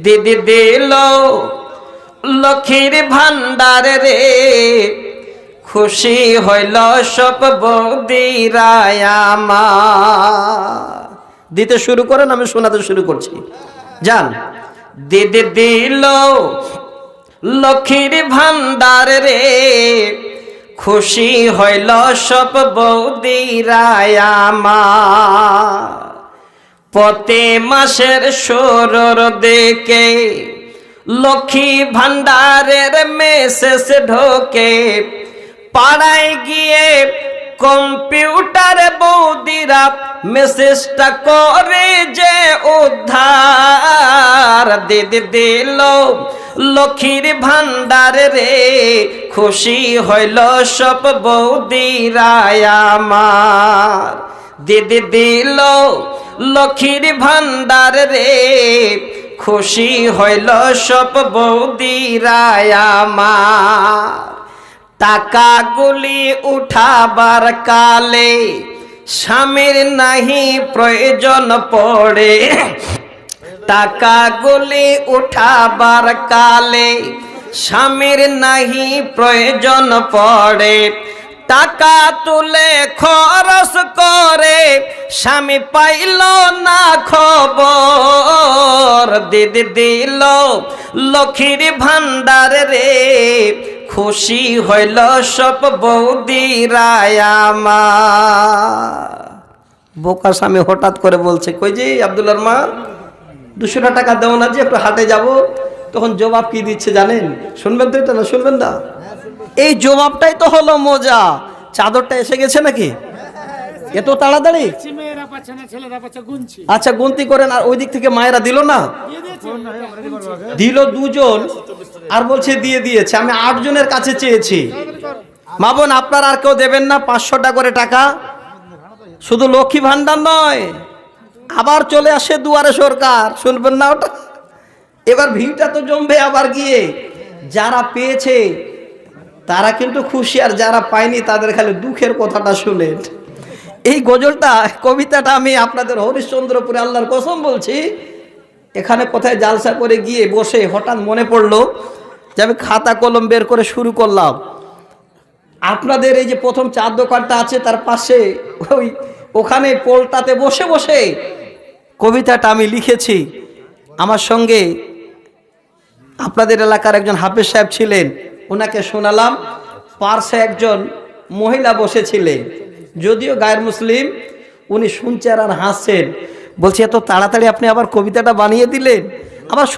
দিদি দিল, লক্ষ্মীর ভান্ডার রে। খুশি হইল সব বৌদিরায় আমার। দিতে শুরু করেন, আমি শোনাতে শুরু করছি। যান। দিদি দিল, লক্ষ্মীর ভান্ডার রে। খুশি হইল সব বৌদিরায় প্রতি মাসের সরর দেখে লক্ষ্মী ভান্ডারের মেসেজ ঢোকে। পাড়ায় গিয়ে কম্পিউটার বৌদিরা মেসেজটা করে যে উদ্ধার দিদি দিল। লক্ষ্মীর ভান্ডার রে খুশি হইল সব বৌদিরায় আমার। দিদি দিল লক্ষ্মীর ভান্ডার রে, খুশি হইল সব বৌদিরায় আমার। টাকাগুলি উঠাবার কালে স্বামীর নাহি প্রয়োজন পড়ে। টাকাগুলি উঠাবার কালে স্বামীর নাহি প্রয়োজন পড়ে। টাকা তুলে খরচ করে স্বামী পাইল না খবর, দিদি দিল লক্ষ্মীর ভান্ডার রে। খুশি হইল সব বৌদি রায়ামা বোকা স্বামী হঠাৎ করে বলছে, কই যে আব্দুল্লার মা, দুশোটা টাকা দেও না যে, একটু হাটে যাব। তখন জবাব কি দিচ্ছে জানেন? শুনবেন তো এটা না, শুনবেন না? এই জবাবটাই তো হলো মজা। চাদরটা এসে গেছে নাকি? এত তাড়াতাড়ি? আচ্ছা গন্তি করেন আর ওই দিক থেকে মায়েরা দিল না? দিল দুজন আর বলছে দিয়ে দিয়েছে। আমি আটজনের কাছে চেয়েছি। মা বোন আপনার আর কেউ দেবেন না পাঁচশোটা করে টাকা। শুধু লক্ষ্মী ভান্ডার নয় আবার চলে আসে দুয়ারে সরকার। শুনবেন না ওটা? এবার ভিড়টা তো জমবে আবার গিয়ে। যারা পেয়েছে তারা কিন্তু খুশি আর যারা পায়নি তাদের খালি দুঃখের কথাটা শুনেন। এই গজলটা, কবিতাটা আমি আপনাদের হরিশ্চন্দ্রপুরে আল্লাহর কসম বলছি, এখানে কোথায় জালসা করে গিয়ে বসে হঠাৎ মনে পড়ল যে আমি খাতা কলম বের করে শুরু করলাম। আপনাদের এই যে প্রথম চার দোকানটা আছে, তার পাশে ওই ওখানে পোলটাতে বসে বসে কবিতাটা আমি লিখেছি। আমার সঙ্গে আপনাদের এলাকার একজন হাফেজ সাহেব ছিলেন, ওনাকে শোনালাম। পার্শ্বে একজন মহিলা বসেছিলেন। যদিও গায়ের মুসলিম, উনি শুনছেন আর হাসছেন। বলছি, এত তাড়াতাড়ি আপনি আবার কবিতাটা বানিয়ে দিলেন। আবার